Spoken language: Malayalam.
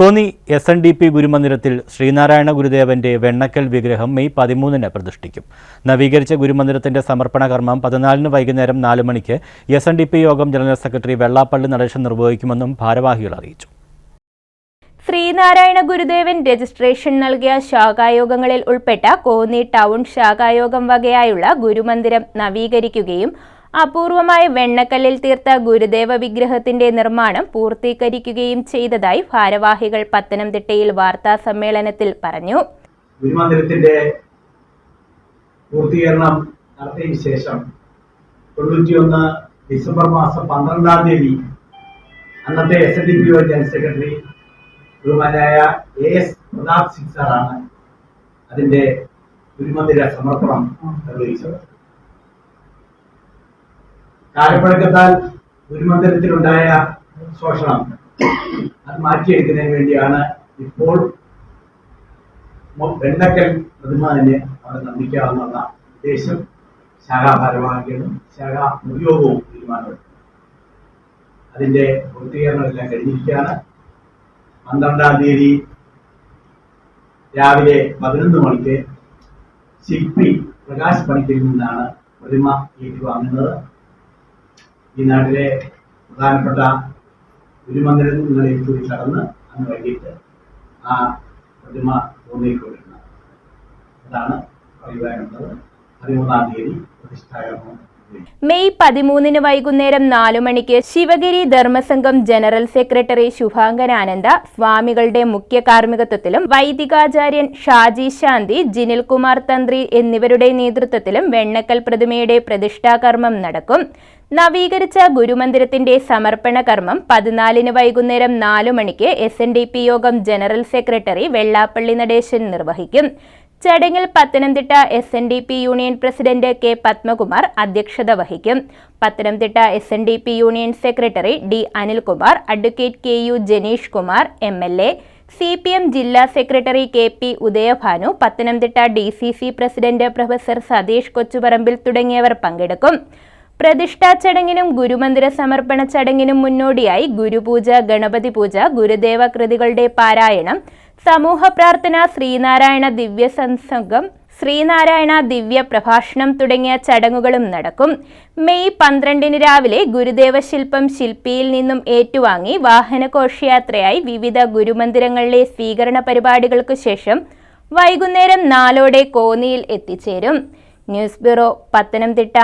Konni S N D P ഗുരുമന്ദിരത്തിൽ Sreenarayana ഗുരുദേവന്റെ വെണ്ണക്കൽ വിഗ്രഹം മെയ് പതിമൂന്നിന് പ്രതിഷ്ഠിക്കും. നവീകരിച്ച ഗുരുമന്ദിരത്തിന്റെ സമർപ്പണ കർമ്മം പതിനാലിന് വൈകുന്നേരം നാല് മണിക്ക് എസ് എൻ ഡി പി യോഗം ജനറൽ സെക്രട്ടറി വെള്ളാപ്പള്ളി നടേശൻ നിർവഹിക്കുമെന്നും ഭാരവാഹികൾ അറിയിച്ചു. ശ്രീനാരായണ ഗുരുദേവൻ രജിസ്ട്രേഷൻ നൽകിയ ശാഖായോഗങ്ങളിൽ ഉൾപ്പെട്ട കോന്നി ടൗൺ ശാഖായോഗം വകയായുള്ള ഗുരുമന്ദിരം നവീകരിക്കുകയും അപൂർവമായ വെണ്ണക്കല്ലിൽ തീർത്ത ഗുരുദേവ വിഗ്രഹത്തിന്റെ നിർമ്മാണം പൂർത്തീകരിക്കുകയും ചെയ്തതായി ഭാരവാഹികൾ പത്തനംതിട്ടയിൽ വാർത്താ സമ്മേളനത്തിൽ പറഞ്ഞു. ഗുരുമന്ദിരത്തിന്റെ പൂർത്തീകരണം നടത്തിയതിനു ശേഷം തൊണ്ണൂറ്റിയൊന്ന് ഡിസംബർ മാസം പന്ത്രണ്ടാം തീയതി അന്നത്തെ S N D P general secretary ബഹുമാനായ എ എസ് പ്രതാപ് സിംഗ് സാറാണ് അതിന്റെ ഗുരുമന്ദിര സമർപ്പണം നിർവഹിച്ചത്. കാലപ്പഴക്കത്താൽ ഗുരുമന്ദിരത്തിലുണ്ടായ ശോഷണം അത് മാറ്റിയെടുക്കുന്നതിന് വേണ്ടിയാണ് ഇപ്പോൾ വെണ്ടക്കൽ വെണ്ണക്കൽ പ്രതിമ അവിടെ നിർമ്മിക്കാവുന്ന ഉദ്ദേശം. ശാഖാ ഭാരവാഹികളും ശാഖാ ഉപയോഗവും തീരുമാനമെടുത്തു അതിന്റെ പൂർത്തീകരണമെല്ലാം കഴിഞ്ഞിരിക്കുകയാണ്. പന്ത്രണ്ടാം തീയതി രാവിലെ പതിനൊന്ന് മണിക്ക് ശില്പി പ്രകാശ് പണിക്കിൽ നിന്നാണ് പ്രതിമ ഏറ്റുവാങ്ങുന്നത്. ഈ നാട്ടിലെ പ്രധാനപ്പെട്ട നിങ്ങളെ കൂടി കടന്ന് അന്ന് വൈകിട്ട് ആ പ്രതിമ ഭൂമിയിൽ കൊണ്ടിരുന്നത് അതാണ് പറയുവാനുള്ളത് പതിമൂന്നാം തീയതി നിർവഹിക്കും. മെയ് പതിമൂന്നിന് വൈകുന്നേരം നാലു മണിക്ക് ശിവഗിരി ധർമ്മസംഘം ജനറൽ സെക്രട്ടറി ശുഭാങ്കരാനന്ദ സ്വാമികളുടെ മുഖ്യ കാർമ്മികത്വത്തിലും വൈദികാചാര്യൻ ഷാജി ശാന്തി ജിനിൽകുമാർ തന്ത്രി എന്നിവരുടെ നേതൃത്വത്തിലും വെണ്ണക്കൽ പ്രതിമയുടെ പ്രതിഷ്ഠാകർമ്മം നടക്കും. നവീകരിച്ച ഗുരുമന്ദിരത്തിന്റെ സമർപ്പണ കർമ്മം പതിനാലിന് വൈകുന്നേരം നാലു മണിക്ക് എസ് യോഗം ജനറൽ സെക്രട്ടറി വെള്ളാപ്പള്ളി നടേശൻ നിർവഹിക്കും. ചടങ്ങിൽ Pathanamthitta S N D P union president K Padmakumar അധ്യക്ഷത വഹിക്കും. Pathanamthitta S N D P union secretary D Anilkumar advocate K U Janeesh Kumar M L A C P M ജില്ലാ secretary K P Udayabhanu Pathanamthitta D C C president professor Satheesh Kochuparambil തുടങ്ങിയവർ പങ്കെടുക്കും. പ്രതിഷ്ഠാ ചടങ്ങിനും ഗുരുമന്ദിര സമർപ്പണ ചടങ്ങിനും മുന്നോടിയായി ഗുരുപൂജ ഗണപതി പൂജ ഗുരുദേവ കൃതികളുടെ പാരായണം സമൂഹ പ്രാർത്ഥന ശ്രീനാരായണ ദിവ്യ സത്സംഗം ശ്രീനാരായണ ദിവ്യ പ്രഭാഷണം തുടങ്ങിയ ചടങ്ങുകളും നടക്കും. മെയ് പന്ത്രണ്ടിന് രാവിലെ ഗുരുദേവ ശില്പം ശില്പിയിൽ നിന്നും ഏറ്റുവാങ്ങി വാഹന വാഹനഘോഷയാത്രയായി വിവിധ ഗുരുമന്ദിരങ്ങളിലെ സ്വീകരണ പരിപാടികൾക്കു ശേഷം വൈകുന്നേരം നാലോടെ കോന്നിയിൽ എത്തിച്ചേരും. News bureau Pathanamthitta.